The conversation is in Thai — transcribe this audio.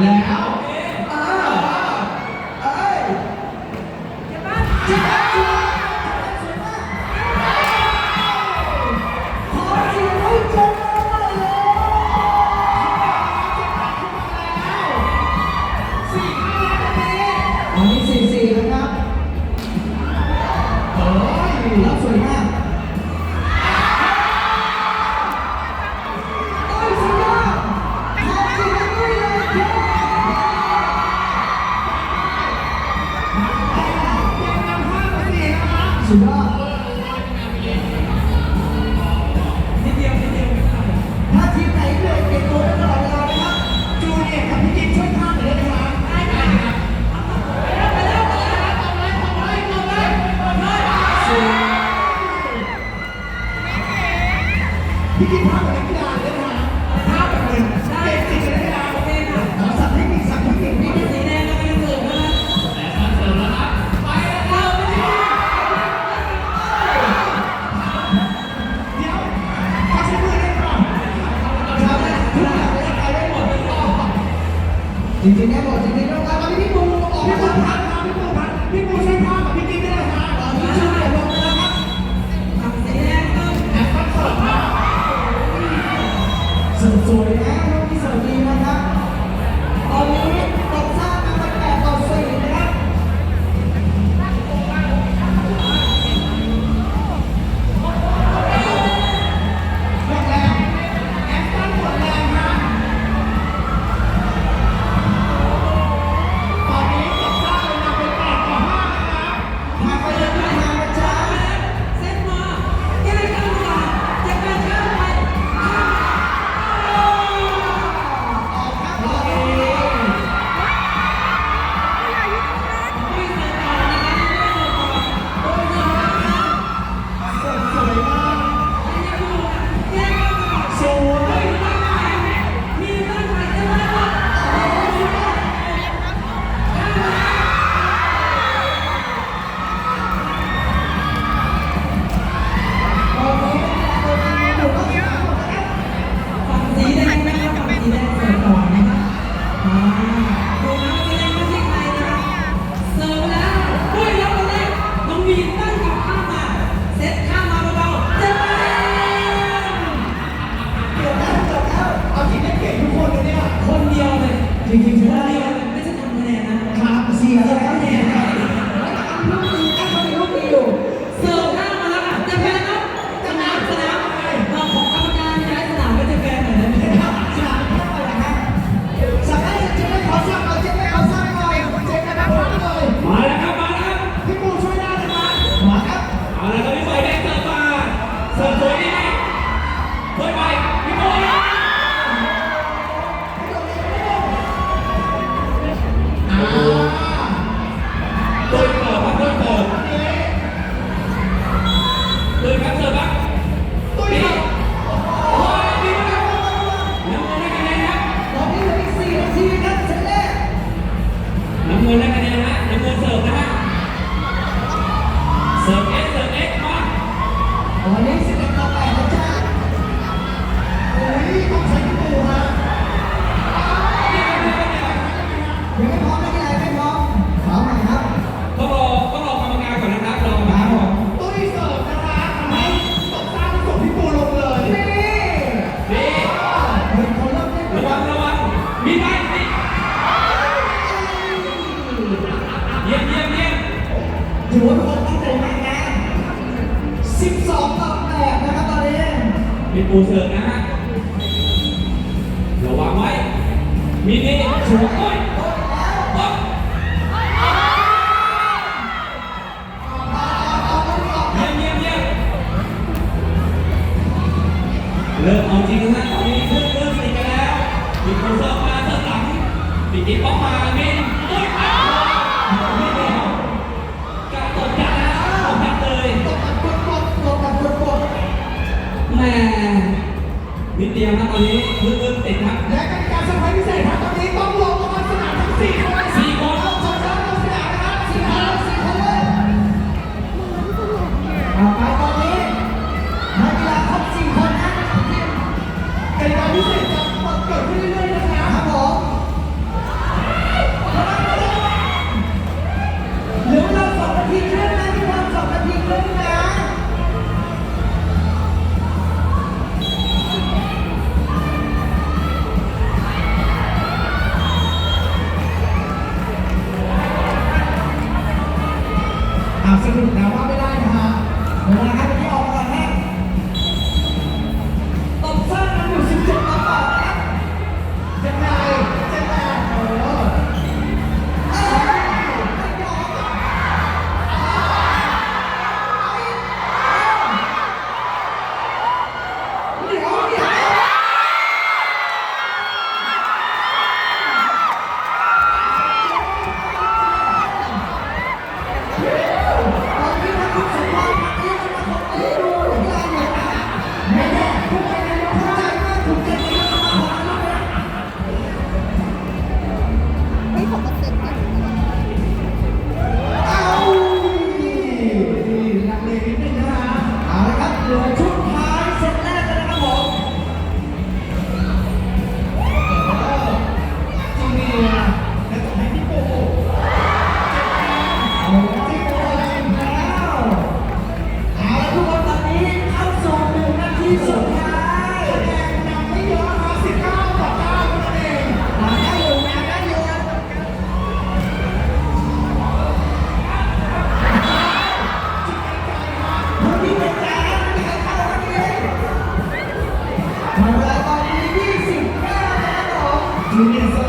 แล้ว สุดยอดถ้าทีมไหนเลยเก็บตัวได้ตลอดเวลานะครับจูเนียร์กับพี่กิ๊ช่วยข้ามหน่อยได้ไหมครับพี่กิ๊กข้ามกับนักกีฬาเลย จริงๆครับอกจริงๆแล้วการตอนนี้พี่ปูออกมาทางทางพี่ปูทางพี่ปูใช่วยพากับพี่กิ๊กได้เลยครับตอนนี้ช่วยลงนะครับแอปต้องสดมากสวยๆนะที่สวัสดีนะครับตอนนี้ ถือเป็นคนตั้งใจมากนะ 12ต่อ8นะครับตอนนี้มีปูเสิร์ฟนะฮะระวังไว้มินี่ถูโอ้ยเริ่มเอาจริงนะตอนนี้เริ่มเริ่มสิกันแล้วมีคนเสิร์ฟมาเสิร์ฟหลังปิดกิ๊บป๊อกมาเมน แม่นิดเดียวนะตอนนี้พึ่งเริ่มติดครับ แต่ว่าไม่ได้นะฮะเวลา ทำ